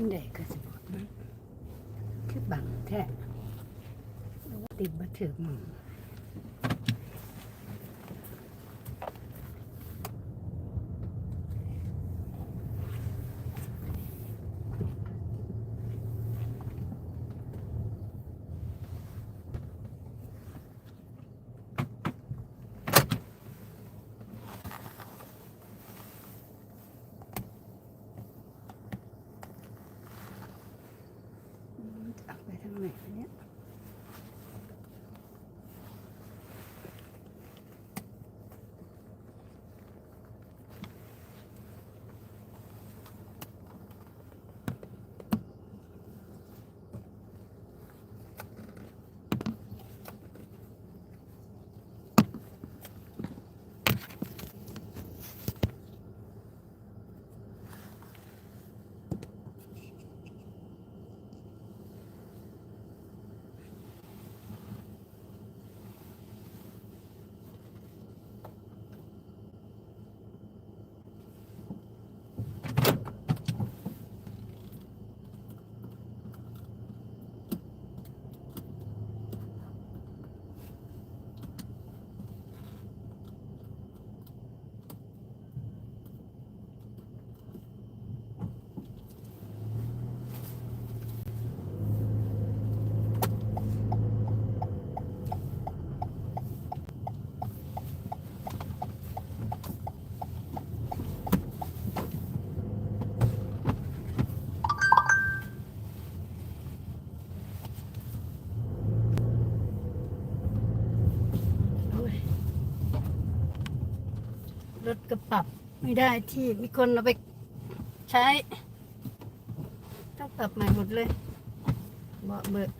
จึงได้ก็สิบอกมันคือบังแท้หรือว่าติดบัถึกหมอง ปรับไม่ได้ที่มีคนเอาไปใช้ ต้องปรับใหม่หมดเลยเบาะเบิก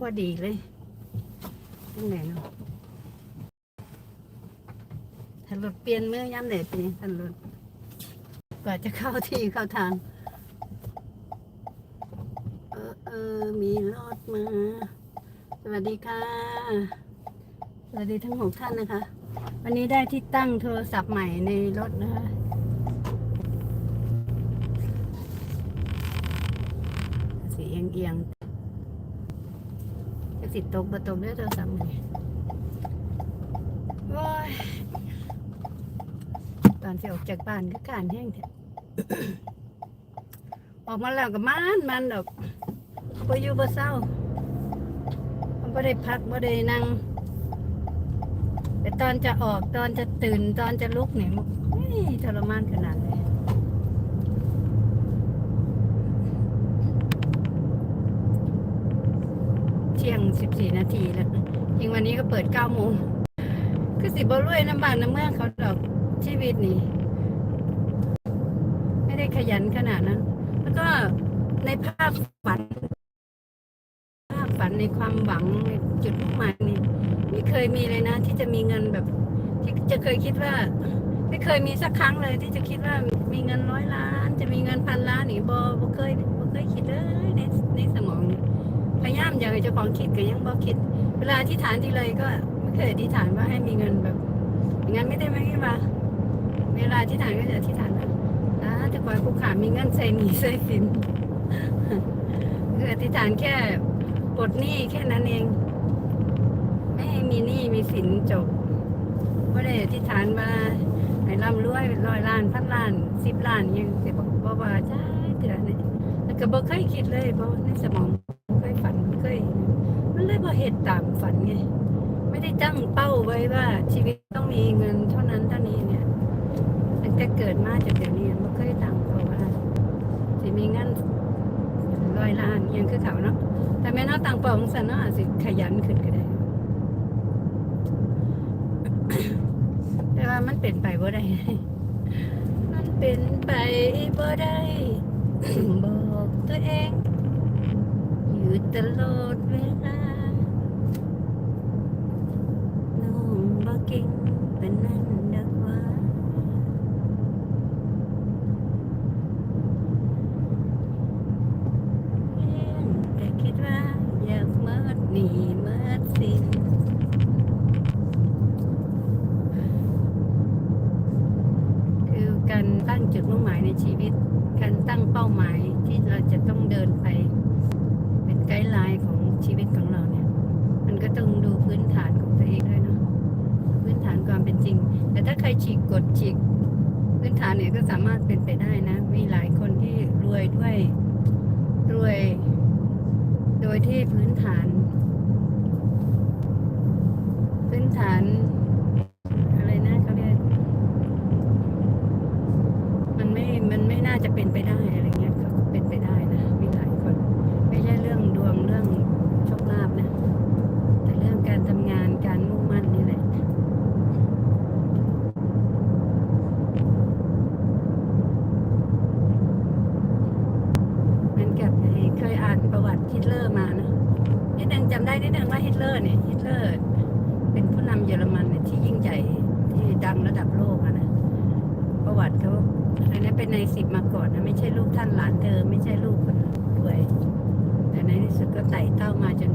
พอดีเลยตรงไหนเนาะถ้ารถเปลี่ยนเมื่อย่ำไหนปีถ้ารถกว่าจะเข้าที่เข้าทาง เออเออมีรถมา สวัสดีค่ะ สวัสดีทั้งหกท่านนะคะ วันนี้ได้ที่ตั้งโทรศัพท์ใหม่ในรถนะคะ สีเอียงเอียงๆจะสิตกประตกด้วยโทรศัพท์ใหม่โอ้ยตอนที่ออกจากบ้านก็การแห้งแท้ออกมาแล้วก็มันมันดอกพออยู่บ่เศร้าไม่ได้พักไม่ได้นั่ง แต่ตอนจะออกตอนจะตื่นตอนจะลุกเนี่ยเฮ้ยทรมานขนาดเลยเที่ยงสิบสี่นาทีแล้วจริงวันนี้ก็เปิดเก้าโมงคือสิบรวยน้ำบานน้ำเมืองเขาดอกชีวิตนี่ไม่ได้ขยันขนาดนั้น แล้วก็ในภาพฝัน ภาพฝันในความหวังในจุดมุ่งหมายนี่ ไม่เคยมีเลยนะ ที่จะมีเงินแบบ ที่จะเคยคิดว่า ไม่เคยมีสักครั้งเลย ที่จะคิดว่ามีเงินร้อยล้าน จะมีเงินพันล้านนี่บอบเคยบเคยคิดเลยในในสมองพยายามอยากให้เจ้าของคิดก็ยังบอคิด เวลาอธิษฐานที่เลยก็ไม่เคยอธิษฐานว่าให้มีเงินแบบอย่างนั้นไม่ได้ไหมพี่ว่าเวลาอธิษฐานก็จะอธิษฐานว่าอาจะขอให้ผู้ขามีเงินใส่หนีใส่สินคืออธิษฐานแค่ปลดหนี้แค่นั้นเอง มีหนี้มีสินจบไม่ได้อธิษฐานมาให้ร่ำรวยร้อยล้านพันล้านสิบล้านยังแต่บอกบ่ว่าจ้าเถื่อนี่แล้วก็บ่เคยคิดเลยบ่ในสมองบ่เคยฝันบ่เคยมันเลยบ่เหตุตามฝันไงไม่ได้ตั้งเป้าไว้ว่า ชีวิตต้องมีเงินเท่านั้นเท่านี้เนี่ยตั้งแต่เกิดมาจนเดี๋ยวนี้บ่เคยตั้งเป้าว่าจะมีเงินร้อยล้านยังคือเขาเนาะแต่แม่นเอาต่างเป่าของสันเนาะอาสิขยันขึ้นก็ได้ แต่ว่า มันเป็นไปบ่ได้ มันเป็นไปบ่ได้บอกตัวเอง อยู่ตลอดเวลา น้องบ่เก่งเป็นนั่นดักว่า แต่คิดว่าอยากเมิดหนีเมิดสินคือการ การตั้งจุดมุ่งหมายในชีวิต การตั้งเป้าหมายที่เราจะต้องเดินไป เป็นไกด์ไลน์ของชีวิตของเราเนี่ย มันก็ต้องดูพื้นฐานของตัวเองด้วยเนาะพื้นฐานความเป็นจริง แต่ถ้าใครฉีกกฎฉีกพื้นฐานเนี่ยก็สามารถเป็นไปได้นะ มีหลายคนที่รวยด้วยรวย โดยที่พื้นฐาน พื้นฐาน อะไรนะเขาเรียกมันไม่ มันไม่น่าจะเป็นไปได้อะไรเงี้ยก็เป็นไปได้นะ มีหลายคน ไม่ใช่เรื่องดวงเรื่องโชคลาภนะ แต่เรื่องการทำงานการมุ่งมั่นนี่แหละ เหมือนกับไอ้เคยอ่านประวัติ ฮิตเลอร์มานะนิดนึงจำได้นิดนึงว่าฮิตเลอร์เนี่ยฮิตเลอร์เป็นผู้นำเยอรมันเนี่ยที่ยิ่งใหญ่ที่ดังระดับโลกนะประวัติเขาอันนี้เป็นในสิบมาก่อนนะไม่ใช่ลูกท่านหลานเธอไม่ใช่ลูกคนรวยแต่ในที่สุดก็ไต่เต้ามาจน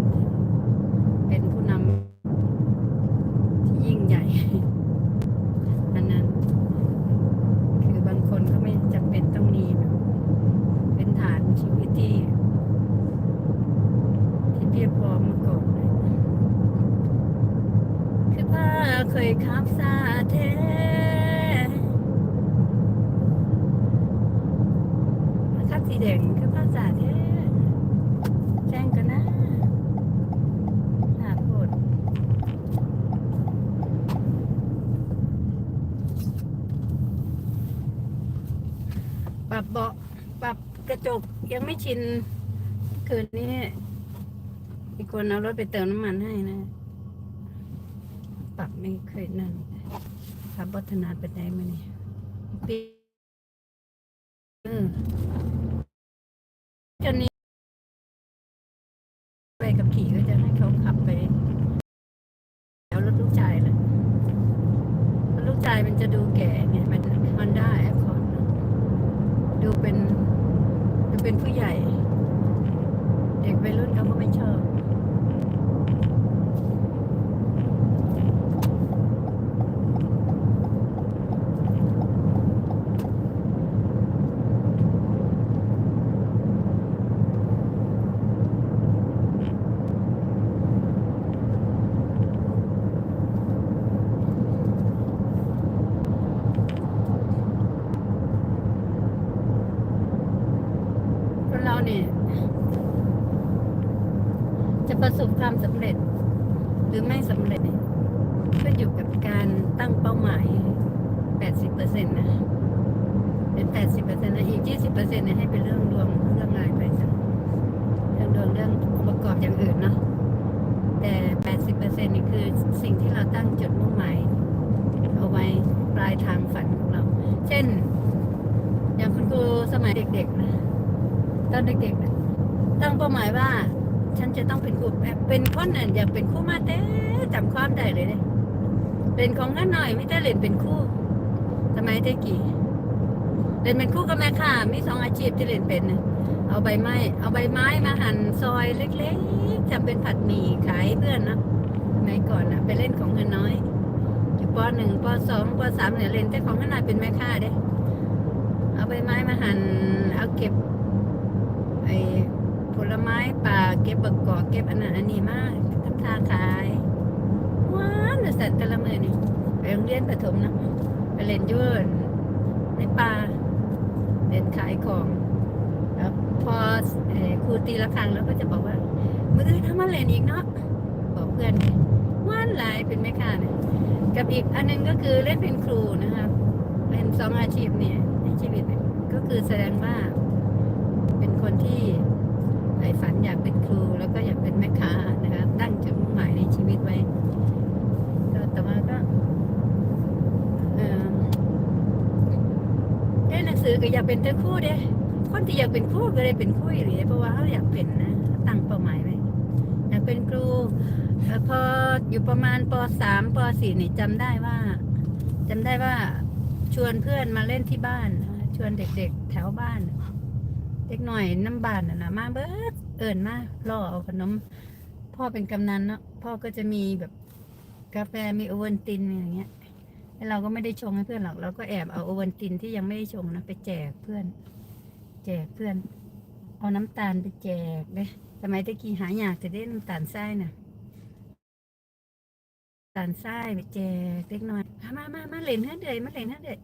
ผู้นำที่ยิ่งใหญ่ อันนั้น คือบางคนก็ไม่จำเป็นต้องมีแบบเป็นฐานชีวิตที่ที่เพียบพร้อมมาก่อนเลย คือผ้าเคยขับซาเทคับสีแดงคือผ้าสาเทแจ้งกันนะหาโดปรับเบาะปรับกระจกยังไม่ชิน คืนนี้อีกคนเอารถไปเติมน้ำมันให้นะ ปรับไม่เคยนั่นครับวัฒนาเป็นไงมเนี่ยปีเออจนนี้ไปกับขี่ก็จะให้เขาขับไป แล้วรถลูกชายเลยรถลูกชายมันจะดูแก่ไงมันฮอนด้าแอคคอร์ดูเป็น ดูเป็นผู้ใหญ่ เด็กวัยรุ่นเขาก็ไม่ชอบ คน เนี่ย จะประสบความสำเร็จ หรือไม่สำเร็จเนี่ยขึ้นอยู่กับการตั้งเป้าหมาย 80%นะเป็น 80%นะอีก 20%เนี่ยให้เป็นเรื่องดวงเรื่องอะไรไปซะเรื่องดวงเรื่องประกอบอย่างอื่นเนาะแต่ 80%นี่คือสิ่งที่เราตั้งจุดมุ่งหมายเอาไว้ปลายทางฝันของเรา เช่น อย่างคุณครูสมัยเด็กๆนะ ตอนเด็กๆตั้งเป้าหมายว่า ฉันจะต้องเป็นครูแบบเป็นคนน่ะอยากเป็นครูมาแต่จำความได้เลยเนี่ยเป็นของงั้นหน่อยไม่ได้เรียนเป็นครูสมัยเด็กกี่เรียนเป็นครูกับแม่ค้ามีสองอาชีพที่เรียนเป็นเอาใบไม้ เอาใบไม้มาหั่นซอยเล็กๆทำเป็นผัดหมี่ขายเพื่อนนะสมัยก่อนนะไปเล่นของเงินน้อยอยู่ปหนึ่งปสองปสามเนี่ยเล่นแต่ของเงินน้อยเป็นแม่ค้าเด้เอาใบไม้มาหั่นเอาเก็บ ไอ้ผลไม้ป่าเก็บบักกอกเก็บอันนั้นอันนี้มากทำทาขายว้าวน่ะสัตว์แต่ละมือนี่ไปโรงเรียนประถมนะไปเล่นยืนในป่าเล่นขายของแล้วพออครูตีละครั้งแล้วก็จะบอกว่ามืออื่นทำมาเล่นอีกเนาะบอกเพื่อนว่านหลายเป็นแม่ค้าเนี่ยกับอีกอันหนึงก็คือเล่นเป็นครูนะคะเล่นสองอาชีพเนี่ยในชีวิตก็คือแสดงว่า เป็นคนที่ใฝ่ฝันอยากเป็นครู แล้วก็อยากเป็นแม่ค้านะคะตั้งจุดมุ่งหมายในชีวิตไว้แต่ว่าก็เอ่อเรียนหนังสือก็อยากเป็นแต่ครูเด้คนที่อยากเป็นครูก็ได้เป็นครูอยู่ดีเพราะว่าเขาอยากเป็นนะตั้งเป้าหมายไว้อยากเป็นครูพออยู่ประมาณปสามปสี่นี่จำได้ว่าจำได้ว่าชวนเพื่อนมาเล่นที่บ้าน ชวนเด็กๆ แถวบ้าน เด็กหน่อยน้ำบานน่ะนะมาเบิดเอิญมาล่อเอาขนม พ่อเป็นกำนันเนาะพ่อก็จะมีแบบกาแฟมีโอเวนตินอย่างเงี้ยแล้วเราก็ไม่ได้ชงให้เพื่อนหรอกเราก็แอบเอาโอวันตินที่ยังไม่ได้ชงนะไปแจกเพื่อน แจกเพื่อน เอาน้ำตาลไปแจกเลยสมัยตะกี้หายากจะได้น้ำตาลทรายน่ะน้ำตาลทรายไปแจกเล็กน้อยมามามาเล่นเฮ้เดยมาเล่นเฮ้เดย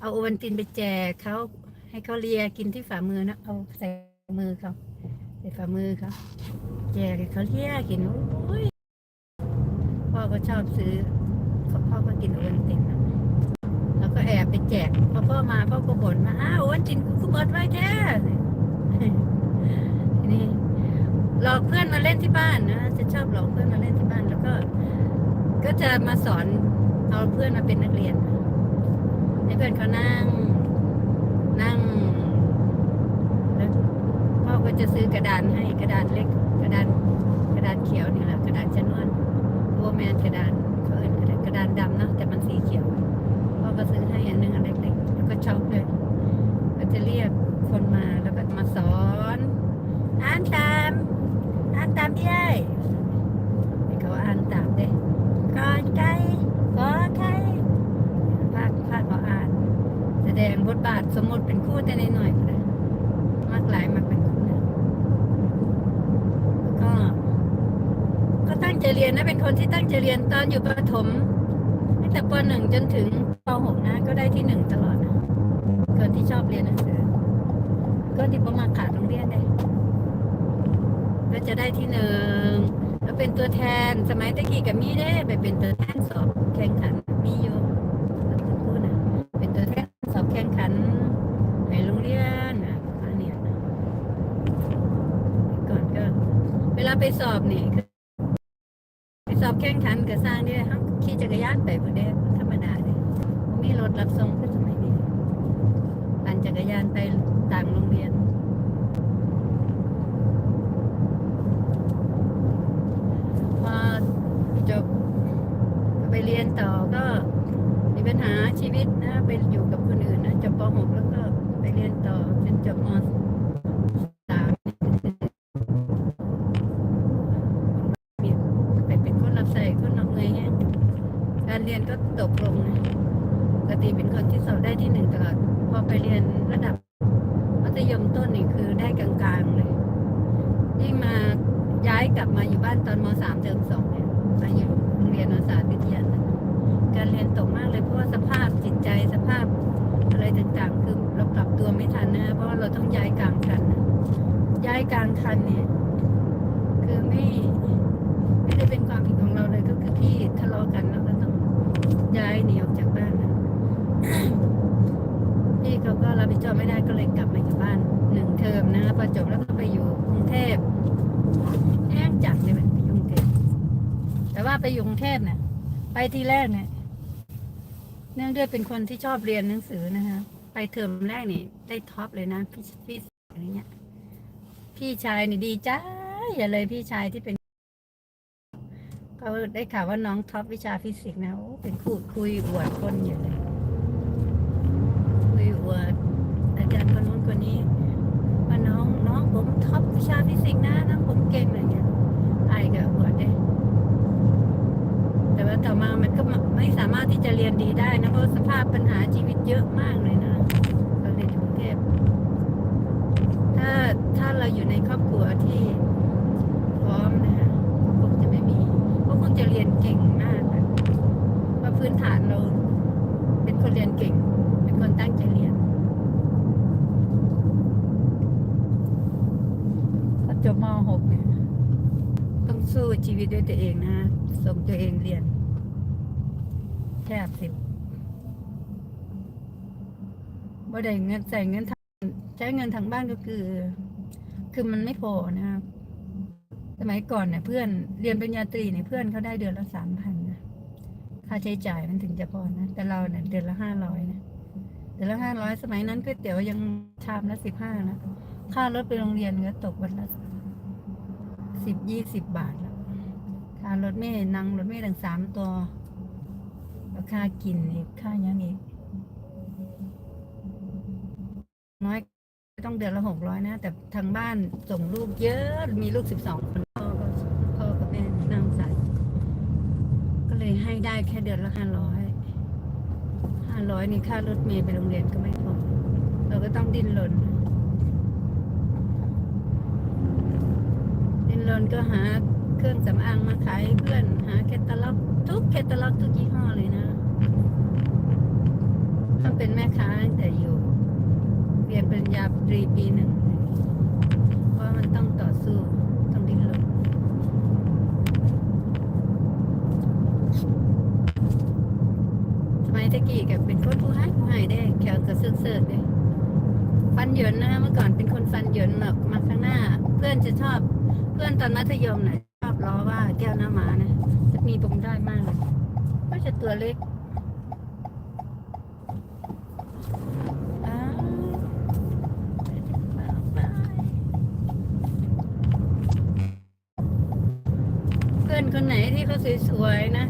เอาโอวันตินไปแจกเขา ให้เขาเลียกินที่ฝ่ามือนะเอาใส่มือเขาใส่ฝ่ามือเขาแจกให้เขาเลียกินโอ้ยพ่อก็ชอบซื้อพ่อก็กินโอวันตินนะแล้วก็แอบไปแจกพอพ่อมาพ่อก็บ่นมาอ้าวโอวันตินกูเบิดไว้แท้นี้หลอกเพื่อนมาเล่นที่บ้านนะจะชอบหลอกเพื่อนมาเล่นที่บ้านแล้วก็ ก็จะมาสอนเอาเพื่อนมาเป็นนักเรียนให้เพื่อนเขานั่ง นั่งแล้วพ่อก็จะซื้อกระดานให้กระดานเล็ก กระดานกระดานเขียวนี่แหละกระดานชนวนโวแมนกระดานเขาเอิ้นกระดานดำเนาะแต่มันสีเขียวพ่อก็ซื้อให้อันนึงอันเล็กๆแล้วก็ช็อปเลยก็จะเรียกคนมาแล้วก็มาสอน อ่านตาม อ่านตามพี่ไอ้ให้เขาอ่านตามเด้กอไก่กอไก่ภาคภาคเขาอ่าน แสดงบทบาทสมมติเป็นครู่แต่นหน่อยๆก็ได้มากหลายมากเป็นครู่นะแล้วก็ ก็ตั้ง ใจเรียนนะเป็นคนที่ตั้งใจเรียนตอนอยู่ประถมตั้งแต่ปหนึ่งจนถึงปหกนะ ก็ได้ที่หนึ่งตลอดนะคนที่ชอบเรียนหนังสือ ก็ที่ประมาขาดโรงเรียนได้ก็จะได้ที่หนึ่งแล้วเป็นตัวแทนสมัยตะกี้กับมีได้ไปเป็นตัวแทนสอบแข่งขันมีอยู่แล้วคุณครูนะเป็นตัวแทนสอบแข่งขันในโรงเรียนนะอันเนี้ยก่อนก็ เวลาไปสอบนี่านไปพอดีธรรมดาเลยมีรถรับส่งก็สมัยนี้ปั่นจักรยานไปต่างโรงเรียน พอจบไปเรียนต่อก็มีปัญหาชีวิตนะไปอยู่กับคนอื่นนะจบป .6 แล้วก็ไปเรียนต่อจนจบม .3 ไปเป็นคนรับใช้คนรับเงยแฮงการเรียนก็ตกลงนะปกติเป็นคนที่สอบได้ที่หนึ่งตลอดพอไปเรียนระดับมัธยมต้นนี่คือได้กลางๆเลย ยิ่งมาย้ายกลับมาอยู่บ้านตอนม .3 เทอมสองเนี่ยมาอยู่โรงเรียนนศาสตร์วิทยาศาสตร์การเรียนตกมากเลยเพราะว่าสภาพจิตใจสภาพอะไรต่างๆ คือเราปรับตัวไม่ทันนะ เพราะว่าเราต้องย้ายกลางคันนะ ย้ายกลางคันเนี่ย คือไม่ไม่ได้เป็นความผิดของเราเลยก็คือพี่ทะเลาะกันแล้วก็ต้องย้ายหนีออกจากบ้านนะพี่เขาก็รับผิดชอบไม่ได้ก็เลยกลับมาอยู่บ้านหนึ่งเทอมนะพอจบแล้วก็ไปอยู่กรุงเทพแห้งจัดเลยแบบไปยู่กรุงเทพแต่ว่าไปอยู่กรุงเทพเนี่ยไปทีแรกเนี่ยเนื่องด้วยเป็นคนที่ชอบเรียนหนังสือนะคะไปเทอมแรกนี่ได้ท็อปเลยนะพี่พี่อะไรเงี้ย พี่ชายนี่ดีใจอย่าเลยพี่ชายที่เป็นก็ได้ข่าวว่าน้องท็อปวิชาฟิสิกส์นะเป็นพูดคุยอวดคนอยู่เลยคุยอวดอาจารย์คนนู้นคนนี้ว่าน้องน้องผมท็อปวิชาฟิสิกส์นะน้องผมเก่งอะไรเงี้ยไอ้ก็อวดเด้แต่ว่าต่อมามันก็ไม่สามารถที่จะเรียนดีได้นะเพราะสภาพปัญหาชีวิตเยอะมากเลยนะตอนเรียนอยู่กรุงเทพ ถ้าถ้าเราอยู่ในครอบครัวที่พร้อมนะคะก็คงจะไม่มีก็คงจะเรียนเก่งมากอะเพราะพื้นฐานเราเป็นคนเรียนเก่ง เป็นคนตั้งใจเรียนพอจบม .6 เนี่ยต้องสู้ชีวิตด้วยตัวเองนะ ส่งตัวเองเรียนแทบสิบบ่ได้เงินใส่เงินทาง ใช้เงินทางบ้านก็คือ คือมันไม่พอนะครับ สมัยก่อนเนี่ยเพื่อนเรียนปริญญาตรีเนี่ยเพื่อนเขาได้เดือนละสามพันนะค่าใช้จ่ายมันถึงจะพอนะ แต่เราเนี่ยเดือนละห้าร้อยนะเดือนละห้าร้อยสมัยนั้นก๋วยเตี๋ยวยังชามละสิบห้านะค่ารถไปโรงเรียนก็ตกวันละสิบยี่สิบบาทแล้วค่ารถเมล์นั่งรถเมล์ทั้งสามตัวแล้วค่ากินอีกค่ายังอีก น้อยต้องเดือนละหกร้อยนะ แต่ทางบ้านส่งลูกเยอะมีลูกสิบสองคนพ่อก็พ่อกับแม่นั่งใส่ก็เลยให้ได้แค่เดือนละห้าร้อยห้าร้อยนี่ค่ารถเมล์ไปโรงเรียนก็ไม่พอเราก็ต้องดิ้นรนดิ้นรนก็หาเครื่องสำอางมาขายเพื่อนหาแคตตาล็อกทุกแคตตาล็อกทุกยี่ห้อเลยนะต้องเป็นแม่ค้าแต่อยู่ เรียนปริญญาตรีปีหนึ่ง เพราะมันต้องต่อสู้ ต้องดิ้นรนสมัยตะกี้กับเป็นคนผู้ให้ผู้ให้ได้แขวกระซึกเสิร์ฟเลยฟันเหยินนะคะเมื่อก่อนเป็นคนฟันเหยินแบบมาข้างหน้า เพื่อนจะชอบ เพื่อนตอนมัธยมน่ะชอบล้อว่าแก้วหน้าหมานะจะมีปมได้มากเลยก็จะตัวเล็ก คนไหนที่เขาสวยๆนะ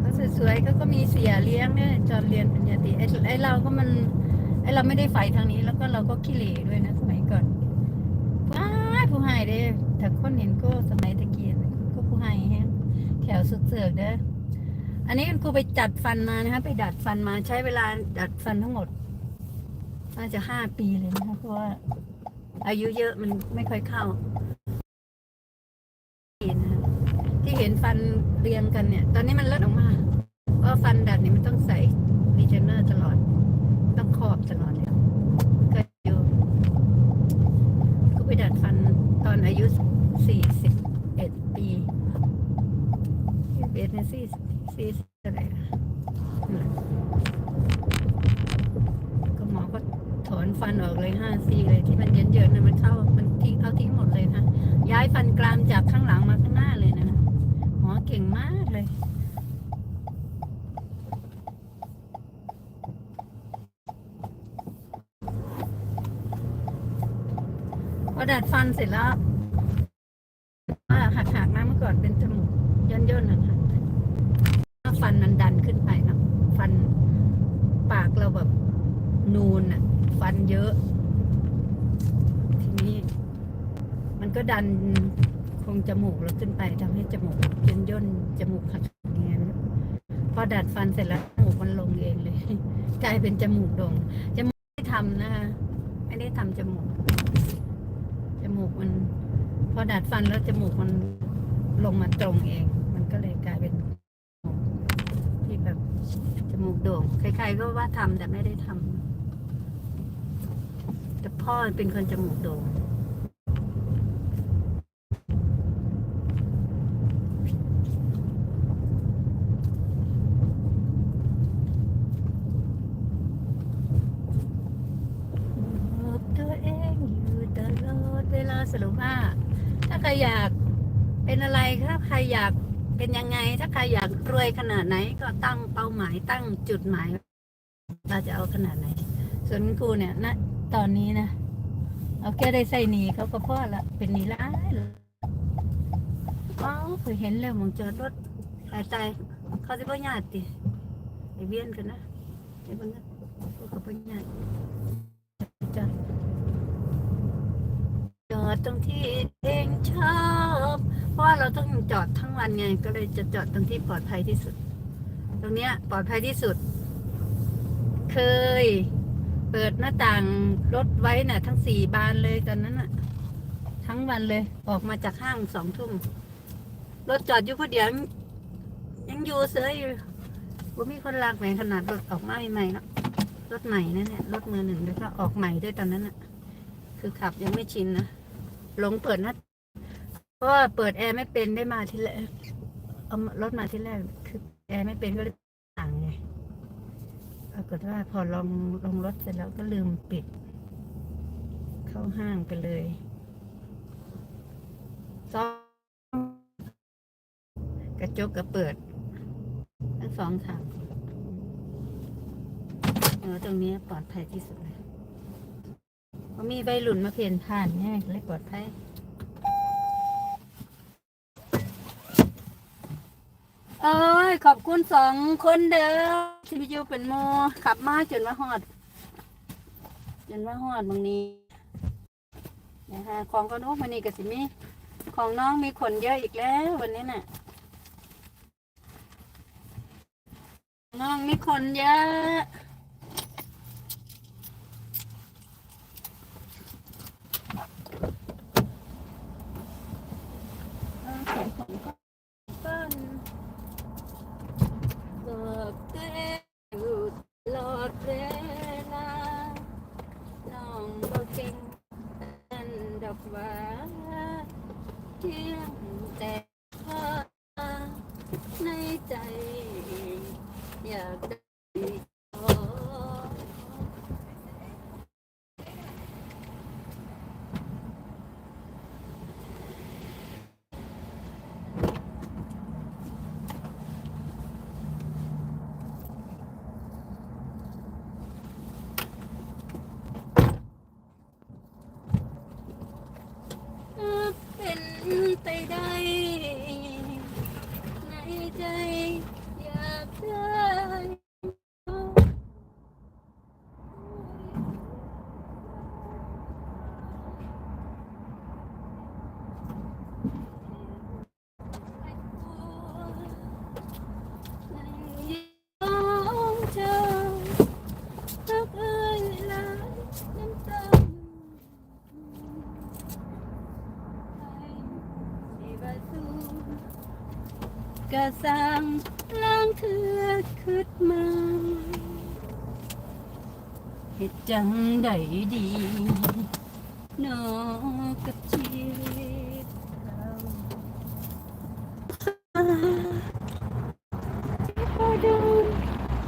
เขาสวยๆเขาก็มีเสียเลี้ยงเนี่ยจอนเรียนปริญญาตรีไอ้ไอ้เราก็มันไอ้เราไม่ได้ใฝ่ทางนี้ แล้วก็เราก็ขี้เหร่ด้วยนะสมัยก่อนว้ายผู้ให้เด้ถ้าคนเห็นก็สมัยตะเกียบก็ผู้ให้แฮงแถวสุดเสือกเด้ออันนี้คุณครูไปจัดฟันมานะคะไปดัดฟันมาใช้เวลาดัดฟันทั้งหมดน่าจะห้าปีเลยนะคะเพราะว่าอายุเยอะมันไม่ค่อยเข้า ห็นฟันเรียงกันเนี่ย ตอนนี้มันเลิดออกมาเพราะฟันดัดเนี่ยมันต้องใส่รีเจนเนอร์ตลอด ต้องครอบตลอดเลยเคยอยู่ก็ไปดัดฟันตอนอายุสี่สิบเอ็ดปีเอ็ดเนี่ยสี่สี่อะไรก็หมอก็ถอนฟันออกเลยห้าซี่เลยที่มันเยินๆนะมันเข้ามันทิ้งเอาทิ้งหมดเลยนะย้ายฟันกรามจากข้างหลังมาข้างหน้าเลยนะ หมอเก่งมากเลย พอดัดฟันเสร็จแล้วหักหักนะเมื่อก่อนเป็นจมูกย่นย่นๆหักๆฟันมันดันขึ้นไปนะฟันปากเราแบบนูนอะฟันเยอะ ทีนี้ มันก็ดัน จมูกเราขึ้นไปทำให้จมูกย่นย่นจมูกหักอย่างเงี้ยพอดัดฟันเสร็จแล้วจมูกมันลงเองเลย กลายเป็นจมูกโด่งจมูกไม่ทำนะคะไม่ได้ทำจมูก จมูกมัน พอดัดฟันแล้วจมูกมันลงมาตรงเอง มันก็เลยกลายเป็นที่แบบจมูกโด่งใครๆก็ว่าทำแต่ไม่ได้ทำแต่พ่อเป็นคนจมูกโด่งบอกตัวเองอยู่ตลอดเวลาสรุปว่า ถ้าใครอยากเป็นอะไรถ้าใครอยาก เป็นยังไงถ้าใครอยากรวยขนาดไหนก็ตั้งเป้าหมายตั้งจุดหมายเราจะเอาขนาดไหน ส่วนครูเนี่ยณตอนนี้นะเอาแค่ได้ใส่หนีเขาก็พ่อละเป็นหนีร้ายเลยว้าวเคยเห็นแล้วมองจอดรถตายตายเขาจะพ่ญาติไปเวียนกันนะไอ้เบิ่งนะพวกเขาพ่ญาติจอด จอ ดตรงที่เองชอบ เพราะว่าเราต้องจอดทั้งวันไง ก็เลยจะจอดตรงที่ปลอดภัยที่สุด ตรงเนี้ยปลอดภัยที่สุด เคย เปิดหน้าต่างรถไว้น่ะ ทั้งสี่บานเลยตอนนั้นน่ะ ทั้งวันเลย ออกมาจากห้างสองทุ่มรถจอดอยู่คนเดียวยังยังอยู่เสยอยู่ว่ามีคนลากแหวนขนาดรถออกมาใหม่แล้วรถใหม่นั่นแหละรถมือหนึ่งแล้วก็ออกใหม่ด้วยตอนนั้นน่ะ คือขับยังไม่ชินนะ หลงเปิดหนะเพราะว่าเปิดแอร์ไม่เป็นได้มาที่แรกเอารถมาที่แรกคือแอร์ไม่เป็นก็เลยต่างไงปรากฏว่าพอลองลงรถเสร็จแล้วก็ลืมปิด เข้าห้างไปเลยสองกระจกก็เปิด ทั้งสองทางเออตรงนี้ปลอดภัยที่สุดเลย มันมีใบหลุนมาเพียนผ่านง่ายเลยปลอดภัยเอ้ย ขอบคุณสองคนเด้อที่พี่ยูเป็นโมขับมาจนมาหอด จนมาหอดบางนี้นะฮะของก็นุกมันนี่กับสิมีของน้องมีขนเยอะอีกแล้ววันนี้น่ะ น้องมีขนเยอะ Wow. Yeah. สร้างล้างเถือขึ้นมาเห็ดจังใดดีนอกกับชี